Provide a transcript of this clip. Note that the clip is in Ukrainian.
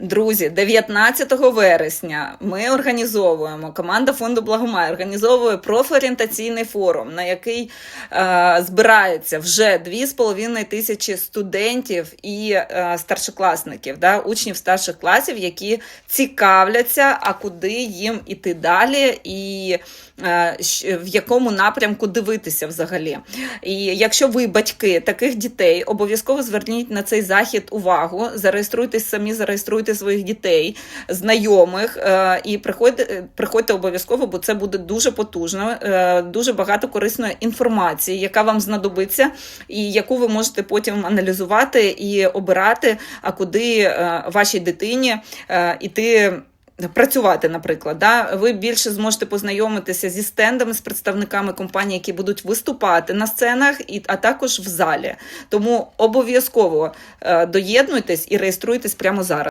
Друзі, 19 вересня ми організовуємо команда фонду Благомай організовує профорієнтаційний форум, на який е, збирається вже 2,5 тисячі студентів і е, старшокласників, да, учнів старших класів, які цікавляться, а куди їм іти далі, і е, в якому напрямку дивитися взагалі. І якщо ви батьки таких дітей, обов'язково зверніть на цей захід увагу, зареєструйтесь самі, зареєструйте своїх дітей, знайомих е, і приходьте, приходьте обов'язково, бо це буде дуже потужно, е, дуже багато корисної інформації, яка вам знадобиться, і яку ви можете потім аналізувати і обирати, а куди е, вашій дитині іти. Працювати, наприклад, да? ви більше зможете познайомитися зі стендами, з представниками компаній, які будуть виступати на сценах, і, а також в залі. Тому обов'язково доєднуйтесь і реєструйтесь прямо зараз.